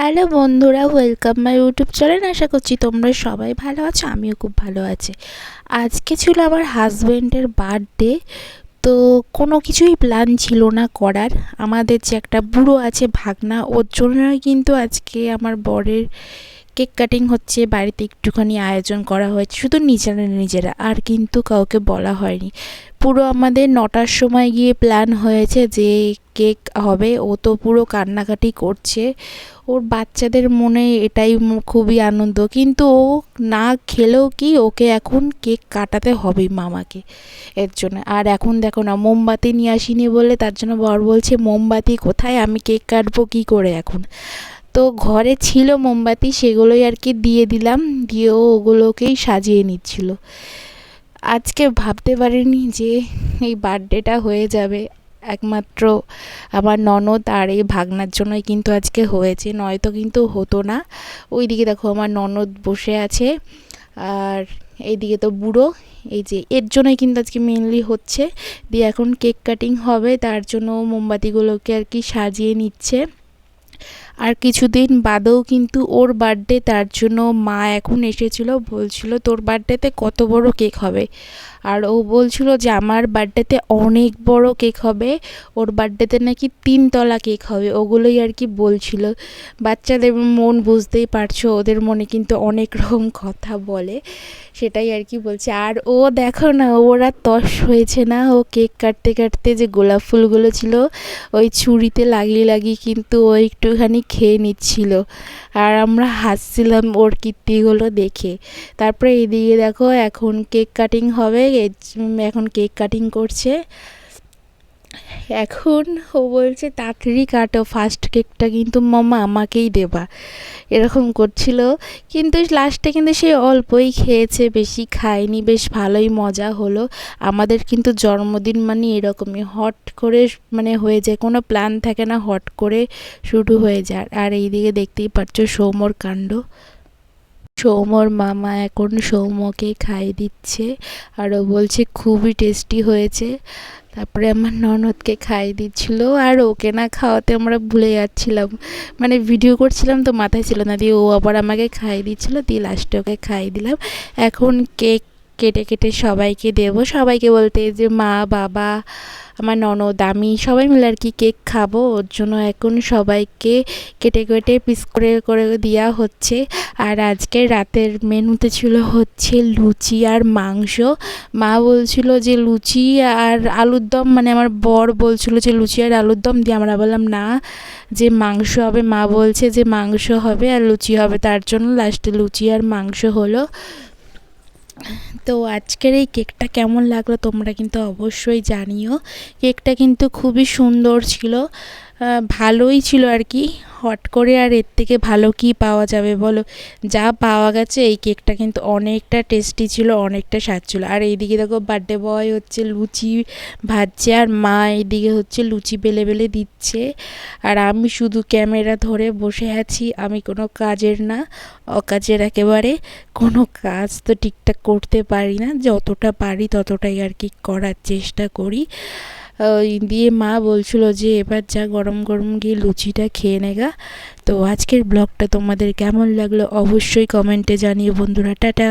Hello বন্ধুরা welcome my YouTube channel আশা করছি তোমরা সবাই ভালো আছো, আমিও খুব ভালো আছি। আজকে ছিল আমার হাজব্যান্ডের বার্থডে তো কোনো কিছুই প্ল্যান ছিল না করার। আমাদের যে একটা বুড়ো আছে ভাগনা, ওর জন্যই কিন্তু আজকে আমার বরের কেক কাটিং হচ্ছে, বাড়িতে একটুখানি আয়োজন করা হয়েছে। শুধু নিজেরা নিজেরা, আর কিন্তু কাউকে বলা হয়নি। পুরো আমাদের নটার সময় গিয়ে প্ল্যান হয়েছে যে কেক হবে। ও তো পুরো কান্নাকাটি করছে। ওর বাচ্চাদের মনে এটাই খুবই আনন্দ। কিন্তু ও না খেলেও কি ওকে এখন কেক কাটাতে হবে মামাকে এর জন্য। আর এখন দেখো না, মোমবাতি নিয়ে আসিনি বলে তার জন্য বর বলছে, মোমবাতি কোথায়? আমি কেক কাটবো কী করে এখন? তো ঘরে ছিল মোমবাতি, সেগুলোই আর কি দিয়ে দিলাম। দিয়ে ওগুলোকেই সাজিয়ে নিচ্ছিল। আজকে ভাবতে পারিনি যে এই বার্থডেটা হয়ে যাবে। একমাত্র আমার ননদ আর এই ভাগনার জন্যই কিন্তু আজকে হয়েছে, নয়তো কিন্তু হতো না। ওই দিকে দেখো আমার ননদ বসে আছে, আর এইদিকে তো বুড়ো, এই যে এর জন্যই কিন্তু আজকে মেনলি হচ্ছে। দিয়ে এখন কেক কাটিং হবে, তার জন্য মোমবাতিগুলোকে আর কি সাজিয়ে নিচ্ছে। আর কিছুদিন বাদেও কিন্তু ওর বার্থডে তার জন্য মা এখন এসেছিল, বলছিল তোর বার্থডেতে কত বড় কেক হবে? আর ও বলছিল যে আমার বার্থডেতে অনেক বড় কেক হবে, ওর বার্থডেতে নাকি তিনতলা কেক হবে, ওগুলোই আর কি বলছিল। বাচ্চাদের মন বুঝতেই পারছ, ওদের মনে কিন্তু অনেক রকম কথা বলে, সেটাই আর কি বলছে। আর ও দেখো না, ওরা তস হয়েছে না, ও কেক কাটতে কাটতে যে গোলাপ ফুলগুলো ছিল, ওই ছুরিতে লাগিয়ে লাগিয়ে কিন্তু ও একটুখানি খেয়ে নিচ্ছিল। আর আমরা হাসছিলাম ওর কীর্তিগুলো দেখে। তারপরে এদিকে দেখো এখন কেক কাটিং হবে। এখন কেক কাটিং করছে। এখন ও বলছে, তাড়াতাড়ি কাটো ফার্স্ট কেকটা কিন্তু মামা আমাকেই দেবা। এরকম করছিল। কিন্তু লাস্টে কিন্তু সে অল্পই খেয়েছে, বেশি খায়নি, বেশ ভালোই মজা হলো। আমাদের কিন্তু জন্মদিন মানে এরকমই, হট করে মানে হয়ে যায়, কোনো প্ল্যান থাকে না, হট করে শুরু হয়ে যায়। আর এইদিকে দেখতেই পাচ্ছ সৌমর কাণ্ড। সৌমর মামা এখন সৌমকে খাইয়ে দিচ্ছে, আর ও বলছে, খুবই টেস্টি হয়েছে। তারপরে আমার ননদকে খাইয়ে দিচ্ছিল আর ওকে না খাওয়াতে আমরা ভুলে যাচ্ছিলাম। মানে ভিডিও করছিলাম তো মাথায় ছিল না দিয়ে ও আবার আমাকে খাইয়ে দিচ্ছিল, দিয়ে লাস্টে ওকে খাইয়ে দিলাম। এখন কেক কেটে কেটে সবাইকে দেবো। সবাইকে বলতে যে মা, বাবা, আমার ননদ, আমি সবাই মিলে আর কি কেক খাব। ওর জন্য এখন সবাইকে কেটে কেটে পিস করে করে দেওয়া হচ্ছে। আর আজকে রাতের মেনুতে ছিল হচ্ছে লুচি আর মাংস। মা বলছিল যে লুচি আর আলুর দম মানে আমার বর বলছিল যে লুচি আর আলুর দম দিয়ে। আমরা বললাম, না, যে মাংস হবে। মা বলছে যে মাংস হবে আর লুচি হবে। তার জন্য লাস্টে লুচি আর মাংস হলো। তো আজকের এই কেকটা কেমন লাগল তোমরা কিন্তু অবশ্যই জানিও। কেকটা কিন্তু খুবই সুন্দর ছিল ভালোই ছিল আর কি। হট করে আর এর থেকে ভালো কি পাওয়া যাবে বলো? যা পাওয়া গেছে এই কেকটা কিন্তু অনেকটা টেস্টি ছিল, অনেকটা স্বাদ ছিল। আর এইদিকে দেখো বার্থডে বয় হচ্ছে লুচি ভাজছে আর মা এইদিকে হচ্ছে লুচি বেলে বেলে দিচ্ছে। আর আমি শুধু ক্যামেরা ধরে বসে আছি, আমি কোনো কাজের না, অকাজের একেবারে। কোনো কাজ তো ঠিকঠাক করতে পারি না, যতটা পারি ততটাই আর কি করার চেষ্টা করি। দিয়ে মা বলছিল যে, এবার যা গরম গরম গিয়ে লুচিটা খেয়ে নেগা তো আজকের ব্লগটা তোমাদের কেমন লাগল অবশ্যই কমেন্টে জানিও বন্ধুরা। টাটা।